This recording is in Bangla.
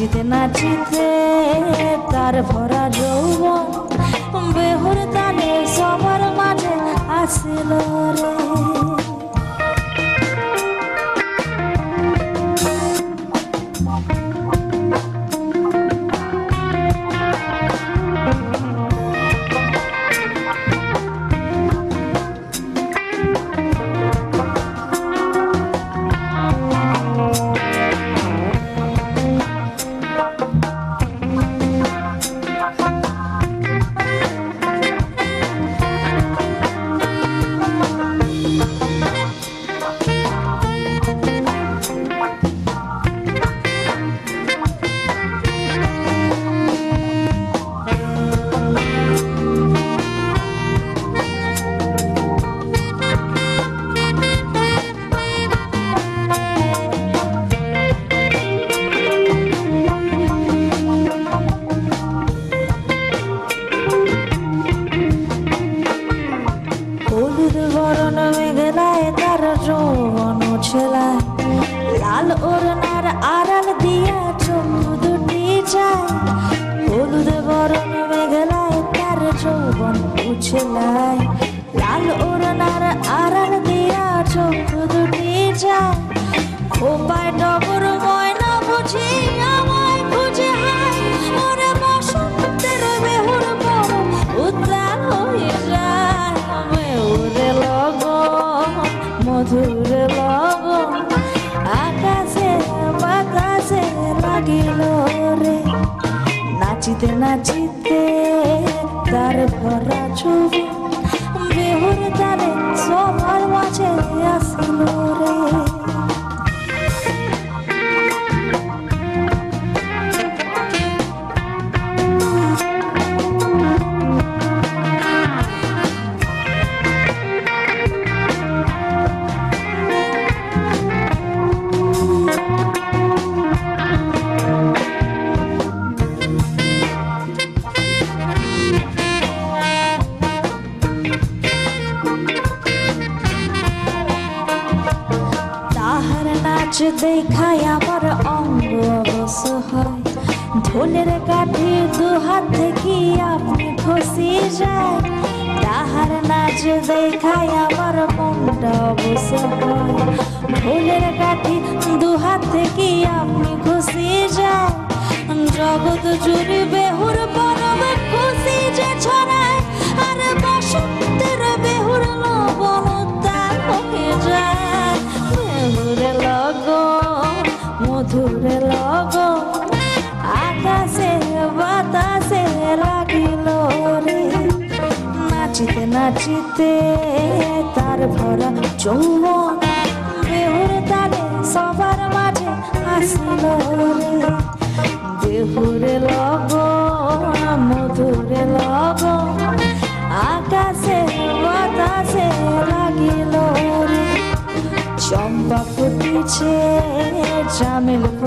নাচিতে নাচিতে তার ভরা যৌবন বেহুর তানে সবার মাঝে আসিল রে। খোপায় ডবর ময়না বুঝি আমায় খুঁজে হায়। ওরে বসন্তের বেহুর বড় উদ্যান হয়ে যায়। মেউরে লগন, মধুরে লগন। আকাশে, বাতাসে লাগিল রে। নাচিতে নাচিতে তার ভরা ছবি বেহুর তারে সবার মাঝে আসিল রে। দেখায় আমার অঙ্গ অবশ হয় ঢোলের কাঠি দু হাত থেকে আপনি খসি যায়। তাহার নাচ দেখায় আমার মনটা অবশ হয় ঢোলের কাঠি দু হাত থেকে আপনি খসি যায়। জগৎ জুড়ে নাচিতে তার ভরা যৌবন বেহুর তালে সবার মাঝে আসিল রে। বেহুরে লগন, মধুরে লগন, আকাশে, বাতাসে লাগিল চম্পা চামেল ফুটিছে